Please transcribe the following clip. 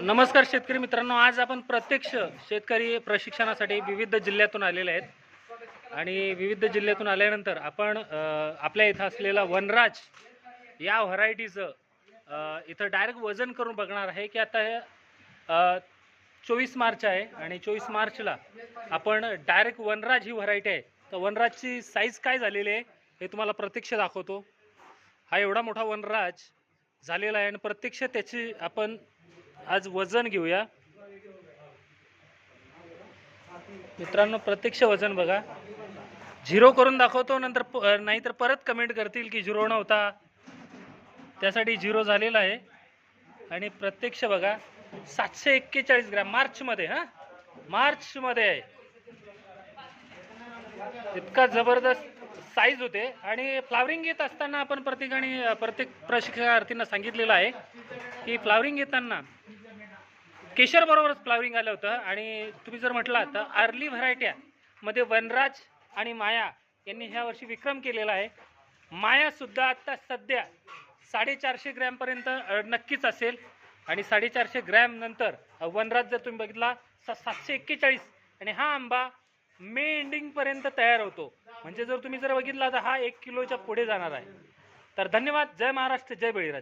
नमस्कार शेतकरी मित्रांनो आज आपण प्रत्यक्ष शेतकरी प्रशिक्षणासाठी विविध जिल्ह्यातून आलेले आहेत. आणि विविध जिल्ह्यातून आल्यानंतर आपण आपल्या इथं असलेला वनराज या व्हरायटीचं इथं डायरेक्ट वजन करून बघणार आहे की आता हे चोवीस मार्च आहे आणि चोवीस मार्चला आपण डायरेक्ट वनराज ही व्हरायटी आहे. तर वनराजची साईज काय झालेली आहे हे तुम्हाला प्रत्यक्ष दाखवतो. हा एवढा मोठा वनराज झालेला आहे आणि प्रत्यक्ष त्याची आपण आज वजन घेऊया. मित्रांनो प्रत्यक्ष वजन बघा. झिरो करून दाखवतो नंतर प- नाहीतर परत कमेंट करतील की झिरो नव्हता. त्यासाठी झिरो झालेला आहे. आणि प्रत्यक्ष बघा सातशे एक्केचाळीस ग्रॅम मार्चमध्ये हां? मार्चमध्ये आहे. इतका जबरदस्त साईज होते. आणि फ्लावरिंग घेत असताना आपण प्रत्येकाने प्रत्येक प्रशिक्षणार्थींना सांगितलेलं आहे की फ्लावरिंग घेताना केशर बरोबरच फ्लावरिंग आलं होतं. आणि तुम्ही जर म्हटलं तर अर्ली व्हरायट्या मध्ये वनराज आणि माया यांनी ह्या वर्षी विक्रम केलेला आहे. माया सुद्धा आता सध्या साडेचारशे ग्रॅमपर्यंत नक्कीच असेल. आणि साडेचारशे ग्रॅम नंतर वनराज जर तुम्ही बघितला तर सातशे एक्केचाळीस. आणि हा आंबा मे एंडिंगपर्यंत तयार होतो. म्हणजे जर तुम्ही जर बघितला तर हा एक किलोच्या पुढे जाणार आहे. तर धन्यवाद. जय महाराष्ट्र जय बळीराज.